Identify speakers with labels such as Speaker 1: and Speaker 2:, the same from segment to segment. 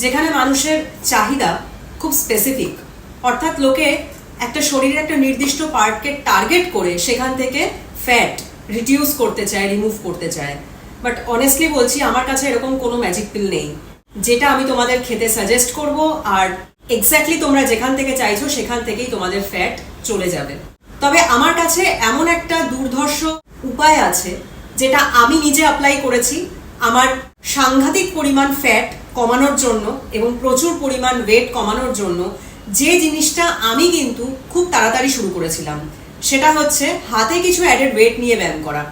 Speaker 1: যেখানে মানুষের চাহিদা খুব স্পেসিফিক অর্থাৎ লোকে একটা শরীরের একটা নির্দিষ্ট পার্টকে টার্গেট করে সেখান থেকে ফ্যাট রিডিউস করতে চায় রিমুভ করতে চায়। বাট অনেস্টলি বলছি, আমার কাছে এরকম কোনো ম্যাজিক পিল নেই। যেটা আমি তোমাদের খেতে সাজেস্ট করব, আর এক্স্যাক্টলি তোমরা যেখান থেকে চাইছো, সেখান থেকেই তোমাদের ফ্যাট চলে যাবে। তবে আমার কাছে এমন একটা দুর্ধর্ষ উপায় আছে, যেটা আমি নিজে অ্যাপ্লাই করেছি। আমার সাংঘাতিক পরিমাণ ফ্যাট কমানোর জন্য এবং প্রচুর পরিমাণ ওয়েট কমানোর জন্য যে জিনিসটা আমি কিন্তু খুব তাড়াতাড়ি শুরু করেছিলাম, সেটা হচ্ছে হাতে কিছু অ্যাডেড ওয়েট নিয়ে ব্যায়াম করা।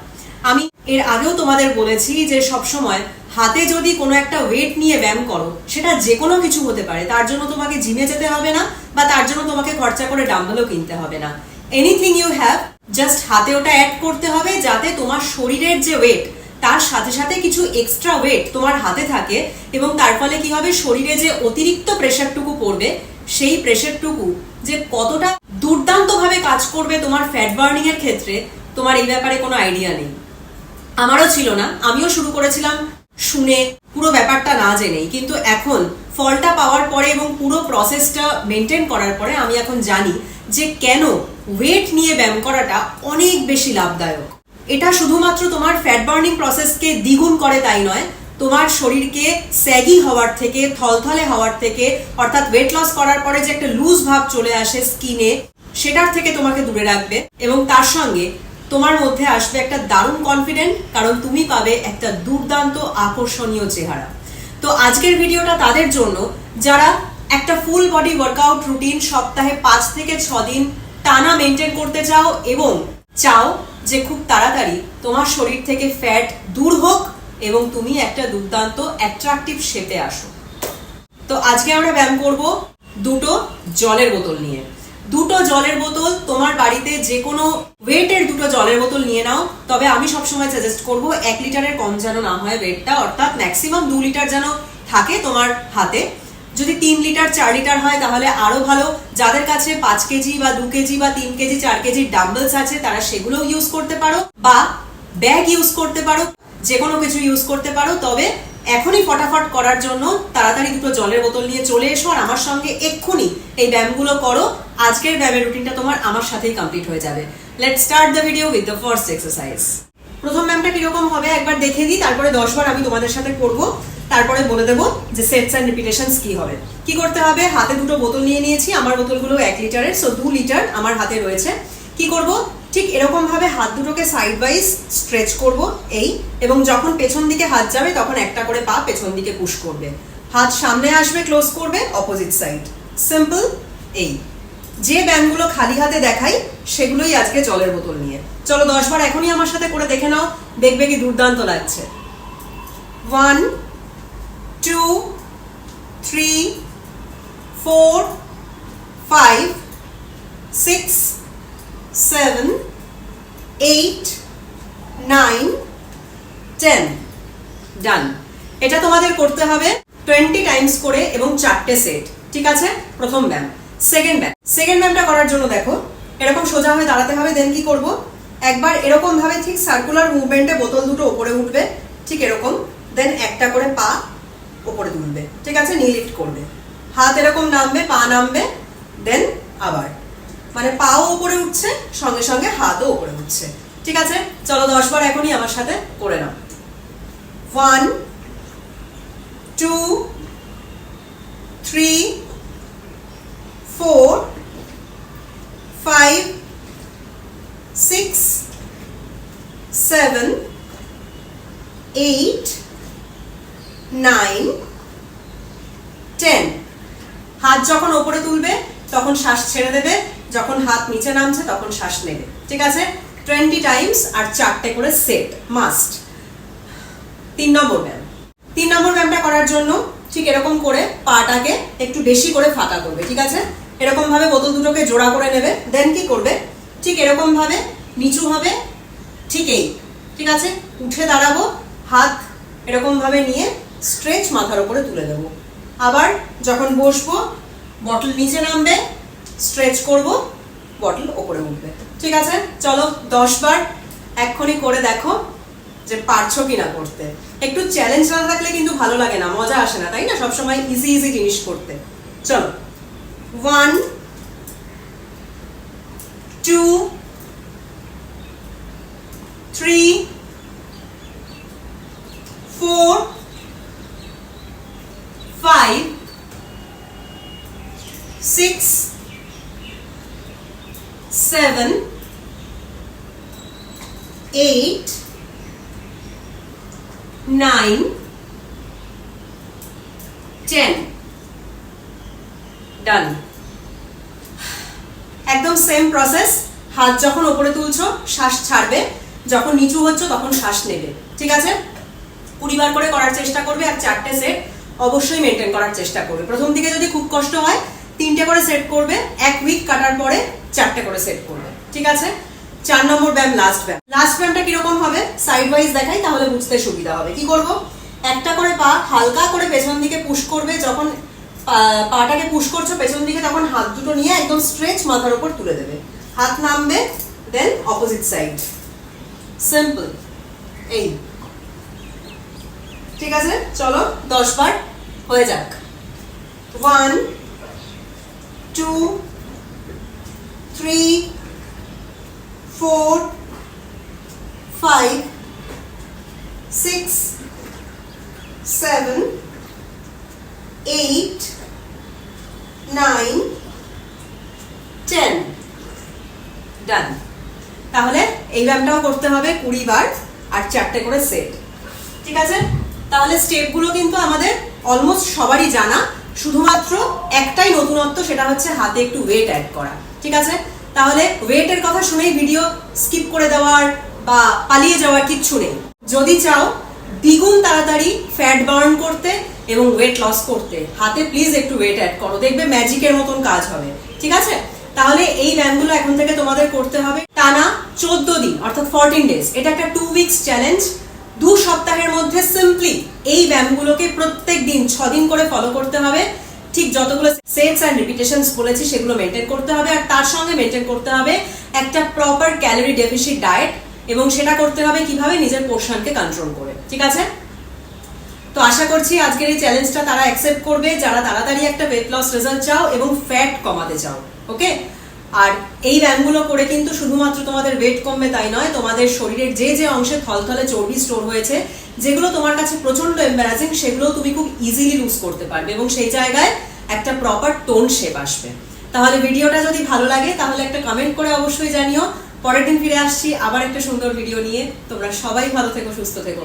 Speaker 1: আমি এর আগেও তোমাদের বলেছি যে সবসময় হাতে যদি কোনো একটা ওয়েট নিয়ে ব্যায়াম করো, সেটা যে কোনো কিছু হতে পারে, তার জন্য তোমাকে জিমে যেতে হবে না বা তার জন্য তোমাকে খরচা করে ডাম্বেলও কিনতে হবে না। এনিথিং ইউ হ্যাভ জাস্ট হাতে ওটা অ্যাড করতে হবে যাতে তোমার শরীরের যে ওয়েট তার সাথে সাথে কিছু এক্সট্রা ওয়েট তোমার হাতে থাকে এবং তার ফলে কি হবে? শরীরে যে অতিরিক্ত প্রেশারটুকু পড়বে, সেই প্রেশারটুকু যে কতটা দুর্দান্তভাবে কাজ করবে তোমার ফ্যাট বার্নিং এর ক্ষেত্রে, তোমার এই ব্যাপারে কোনো আইডিয়া নেই। আমারও ছিল না, আমিও শুরু করেছিলাম শুনে পুরো ব্যাপারটা না জেনেই, কিন্তু এখন ফলটা পাওয়ার পরে এবং পুরো প্রসেসটা মেনটেন করার পরে আমি এখন জানি যে কেন ওয়েট নিয়ে ব্যায়াম করাটা অনেক বেশি লাভদায়ক। এটা শুধুমাত্র তোমার ফ্যাট বার্নিং প্রসেসকে দ্বিগুণ করে তাই নয়, তোমার শরীরকে স্যাগি হওয়ার থেকে, থলথলে হওয়ার থেকে, অর্থাৎ ওয়েট লস করার পরে যে একটা লুজ ভাব চলে আসে স্কিনে সেটার থেকে তোমাকে দূরে রাখবে এবং তার সঙ্গে তোমার মধ্যে আসবে একটা দারুণ কনফিডেন্ট কারণ তুমি পাবে একটা দুর্দান্ত আকর্ষণীয় চেহারা। তো আজকের ভিডিওটা তাদের জন্য, যারা একটা ফুল বডি ওয়ার্কআউট রুটিন সপ্তাহে পাঁচ থেকে ছ দিন টানা মেনটেন করতে চাও এবং চাও যে খুব তাড়াতাড়ি তোমার শরীর থেকে ফ্যাট দূর হোক এবং তুমি একটা দুর্দান্ত অ্যাট্রাকটিভ শেপে আসো। তো আজকে আমরা ব্যায়াম করব দুটো জলের বোতল নিয়ে। দুটো জলের বোতল তোমার বাড়িতে যে কোনো ওয়েটের দুটো জলের বোতল নিয়ে নাও, তবে আমি সবসময় সাজেস্ট করব এক লিটারের কম যেন না হয় ওয়েটটা অর্থাৎ ম্যাক্সিমাম দু লিটার যেন থাকে তোমার হাতে। যদি তিন লিটার, চার লিটার হয়, তাহলে আরও ভালো। যাদের কাছে পাঁচ কেজি বা দু কেজি বা তিন কেজি, চার কেজি ডাম্বলস আছে, তারা সেগুলো ইউজ করতে পারো বা ব্যাগ ইউজ করতে পারো যে কোনো কিছু ইউজ করতে পারো। তবে এখনই ফটাফট করার জন্য তাড়াতাড়ি দুটো জলের বোতল নিয়ে চলে এসো আর আমার সঙ্গে এক্ষুনি এই ব্যায়ামগুলো করো। আজকের ব্যায়ামের রুটিনটা তোমার আমার সাথেই কমপ্লিট হয়ে যাবে। Let start the video with the first exercise প্রথম ব্যায়ামটা কীরকম হবে একবার দেখে দিই তারপরে দশ বার আমি তোমাদের সাথে করব। তারপরে বলে দেবো যে সেটস অ্যান্ড রিপিটেশনস কি হবে। কি করতে হবে? হাতে দুটো বোতল নিয়ে নিয়েছি, আমার বোতলগুলো এক লিটারের সো দু লিটার আমার হাতে রয়েছে। কি করব? ঠিক এরকম ভাবে হাত দুটোকে সাইড ওয়াইজ স্ট্রেচ করব এই, এবং যখন পেছন দিকে হাত যাবে, তখন একটা করে পা পেছন দিকে পুশ করবে। হাত সামনে আসবে ক্লোজ করবে অপোজিট সাইড সিম্পল এই। যে ব্যায়ামগুলো খালি হাতে দেখাই, সেগুলোই আজকে জলের বোতল নিয়ে। চলো দশ বার এখনই আমার সাথে করে দেখে নাও, দেখবে কি দুর্দান্ত লাগছে। One two three four five six seven eight nine ten done এটা তোমাদের করতে হবে টোয়েন্টি টাইমস করে এবং চারটে সেট ঠিক আছে? প্রথম ব্যায়াম। সেকেন্ড ব্যায়াম। সেকেন্ড ব্যায়ামটা করার জন্য দেখো, এরকম সোজা হয়ে দাঁড়াতে হবে দেন কি করব? একবার এরকম ভাবে ঠিক সার্কুলার মুভমেন্টে বোতল দুটো উপরে উঠবে, ঠিক এরকম দেন একটা করে পা উপরে তুলবে। ঠিক আছে? নি লিফট করবে। হাত এরকম নামবে, পা নামবে দেন আবার। মানে পাও ওপরে উঠছে, সঙ্গে সঙ্গে হাতও উপরে উঠছে। ঠিক আছে? চলো দশবার এখনই আমার সাথে করে নাও। One two three four five six seven eight nine ten. হাত যখন ওপরে তুলবে, তখন শ্বাস ছেড়ে দেবে। যখন হাত নিচে নামছে, তখন শ্বাস নেবে। ঠিক আছে? টোয়েন্টি টাইমস আর চারটে করে সেট, মাস্ট। তিন নম্বর ব্যায়াম। তিন নম্বর ব্যায়ামটা করার জন্য ঠিক এরকম করে পাটাকে একটু বেশি করে ফাঁকা করবে, ঠিক আছে? এরকম ভাবে বোতল দুটোকে জোড়া করে নেবে দেন কি করবে? ঠিক এরকম ভাবে নিচু হবে, ঠিক এই, ঠিক আছে? উঠে দাঁড়াবো, হাত এরকম ভাবে নিয়ে স্ট্রেচ মাথার উপরে তুলে দেবো। আবার যখন বসবো বটল নিচে নামবে স্ট্রেচ করব বটল ওপরে উঠবে। ঠিক আছে? চলো, দশ বার এক্ষুনি করে দেখো যে পারছ কিনা করতে। একটু চ্যালেঞ্জ না থাকলে কিন্তু ভালো লাগে না, মজা আসে না, তাই না? সবসময় ইজি ইজি জিনিস করতে। চলো। One two three four five six seven, eight, nine, ten. Done. একদম সেম প্রসেস হাত যখন ওপরে তুলছো শ্বাস ছাড়বে। যখন নিচু হচ্ছে তখন শ্বাস নেবে। ঠিক আছে? কুড়ি বার করে করার চেষ্টা করবে আর চারটে সেট অবশ্যই মেনটেন করার চেষ্টা করবে। প্রথম দিকে যদি খুব কষ্ট হয়, তিনটে করে সেট করবে, এক উইক কাটার পরে চারটে করে সেট করবে। ঠিক আছে? চার নম্বর ব্যায়াম লাস্ট ব্যায়াম। লাস্ট ব্যায়ামটা কীরকম হবে? সাইড ওয়াইজ দেখাই, তাহলে বুঝতে সুবিধা হবে। কি করব? একটা করে পা হালকা করে পেছন দিকে পুশ করবে, যখন পাটাকে পুশ করছ পেছন দিকে, তখন হাত দুটো নিয়ে একদম স্ট্রেচ মাথার উপর তুলে দেবে। হাত নামবে দেন অপোজিট সাইড সিম্পল এই। ঠিক আছে? চলো, দশ বার হয়ে যাক। One two three four five six seven eight nine ten done তাহলে এই ব্যায়ামটাও করতে হবে কুড়ি বার আর চারটে করে সেট ঠিক আছে? তাহলে স্টেপগুলো কিন্তু আমাদের অলমোস্ট সবারই জানা, শুধুমাত্র একটাই নতুনত্ব, সেটা হচ্ছে হাতে একটু ওয়েট অ্যাড করা। ঠিক আছে? তাহলে ওয়েটের কথা শুনেই ভিডিও স্কিপ করে দেওয়ার বা পালিয়ে যাওয়ার কিচ্ছু নেই। যদি চাও, দ্বিগুণ তাড়াতাড়ি ফ্যাট বার্ন করতে এবং ওয়েট লস করতে, হাতে প্লিজ একটু ওয়েট অ্যাড করো। দেখবে ম্যাজিকের মতন কাজ হবে। ঠিক আছে? তাহলে এই ব্যায়ামগুলো এখন থেকে তোমাদের করতে হবে টানা চোদ্দ দিন, অর্থাৎ ফোরটিন ডেজ এটা একটা টু উইকস চ্যালেঞ্জ দু সপ্তাহের মধ্যে সিম্পলি এই ব্যায়ামগুলোকে প্রত্যেক দিন ছ দিন করে ফলো করতে হবে। ঠিক যতগুলো সেটস অ্যান্ড রিপিটেশনস বলেছি, সেগুলো মেনটেন করতে হবে আর তার সঙ্গে মেনটেন করতে হবে একটা প্রপার ক্যালোরি ডেফিসিট ডায়েট এবং সেটা করতে হবে কীভাবে নিজের পোর্শনকে কন্ট্রোল করে। ঠিক আছে? তো আশা করছি আজকের এই চ্যালেঞ্জটা তারা অ্যাকসেপ্ট করবে। যারা তাড়াতাড়ি একটা ওয়েট লস রেজাল্ট চাও এবং ফ্যাট কমাতে চাও ওকে আর এই ব্যায়ামগুলো করে কিন্তু শুধুমাত্র তোমাদের ওয়েট কমবে তাই নয়, তোমাদের শরীরের যে যে অংশে থলথলে চর্বি স্টোর হয়েছে, যেগুলো তোমার কাছে প্রচণ্ড এম্বারাসিং সেগুলো তুমি খুব ইজিলি লুজ করতে পারবে এবং সেই জায়গায় একটা প্রপার টোন শেপ আসবে। তাহলে ভিডিওটা যদি ভালো লাগে, তাহলে একটা কমেন্ট করে অবশ্যই জানিও। পরের দিন ফিরে আসছি, আবার একটা সুন্দর ভিডিও নিয়ে। তোমরা সবাই ভালো থেকো, সুস্থ থেকো।